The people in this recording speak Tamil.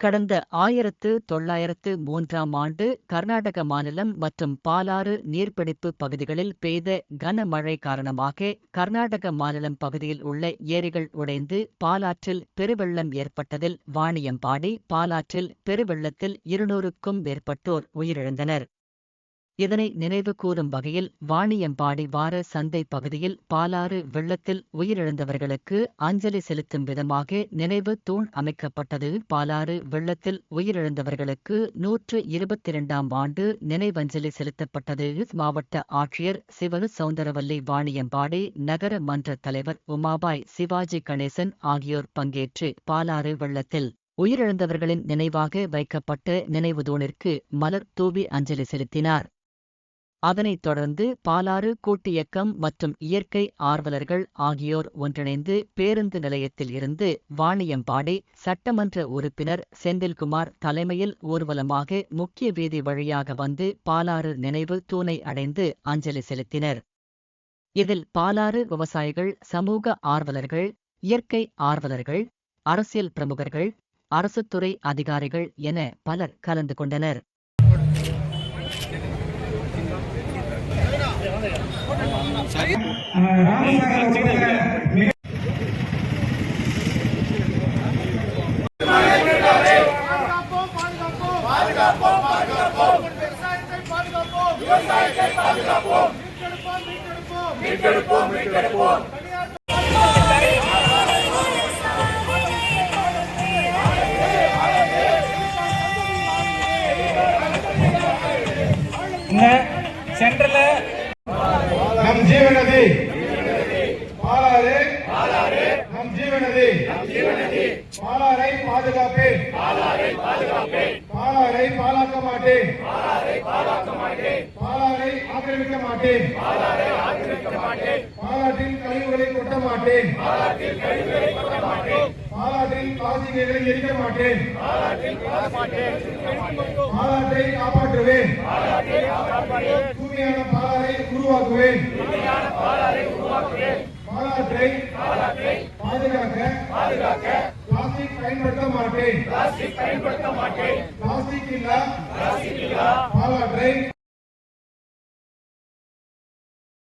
கடந்த ஆயிரத்து தொள்ளாயிரத்து மூன்றாம் ஆண்டு கர்நாடக மாநிலம் மற்றும் பாலாறு நீர்பிடிப்பு பகுதிகளில் பெய்த கனமழை காரணமாக கர்நாடக மாநிலம் பகுதியில் உள்ள ஏரிகள் உடைந்து பாலாற்றில் பெருவெள்ளம் ஏற்பட்டதில் வாணியம்பாடி பாலாற்றில் பெருவெள்ளத்தில் இருநூறுக்கும் மேற்பட்டோர் உயிரிழந்தனர். இதனை நினைவு கூறும் வகையில் வாணியம்பாடி வார சந்தை பகுதியில் பாலாறு வெள்ளத்தில் உயிரிழந்தவர்களுக்கு அஞ்சலி செலுத்தும் விதமாக நினைவு தூண் அமைக்கப்பட்டது. பாலாறு வெள்ளத்தில் உயிரிழந்தவர்களுக்கு நூற்று இருபத்தி இரண்டாம் ஆண்டு நினைவஞ்சலி செலுத்தப்பட்டது. மாவட்ட ஆட்சியர் சிவரு சவுந்தரவல்லி வாணியம்பாடி நகர மன்ற தலைவர் உமாபாய் சிவாஜி கணேசன் ஆகியோர் பங்கேற்று பாலாறு வெள்ளத்தில் உயிரிழந்தவர்களின் நினைவாக வைக்கப்பட்ட நினைவு தூணிற்கு மலர் தூவி அஞ்சலி செலுத்தினார். அதனைத் தொடர்ந்து பாலாறு கூட்டியக்கம் மற்றும் இயற்கை ஆர்வலர்கள் ஆகியோர் ஒன்றிணைந்து பேருந்து நிலையத்தில் இருந்து வாணியம்பாடி சட்டமன்ற உறுப்பினர் செந்தில்குமார் தலைமையில் ஊர்வலமாக முக்கிய வீதி வழியாக வந்து பாலாறு நினைவு தூணை அடைந்து அஞ்சலி செலுத்தினர். இதில் பாலாறு விவசாயிகள் சமூக ஆர்வலர்கள் இயற்கை ஆர்வலர்கள் அரசியல் பிரமுகர்கள் அரசுத்துறை அதிகாரிகள் என பலர் கலந்து கொண்டனர். பாதுகாப்போம் பாதுகாப்போம் பாதுகாப்போம் பாதுகாப்போம் விவசாயத்தை பாதுகாப்போம் விவசாயத்தை பாதுகாப்போம் மீட்டெடுப்போம் மீட்டெடுப்போம் மீட்டெடுப்போம் மீட்டெடுப்போம் இந்த நம் ஜீவனதி பாலாரை பாதுகாப்பேன். பாலாரை பாலாக்க மாட்டேன். பாலாரை ஆக்கிரமிக்க மாட்டேன். பாலாற்றின் கழிவுகளை கொட்ட மாட்டேன். பாலாற்றின் பிளாஸ்டிக்குகளை எரிக்க மாட்டேன். பாலாற்றை காப்பாற்றுவேன். தூய்மையான பாலாரை உருவாக்குவேன். பாலாற்றை பாதுகாக்க பிளாஸ்டிக் பயன்படுத்த மாட்டேன். பிளாஸ்டிக் இல்லா பாலாற்றை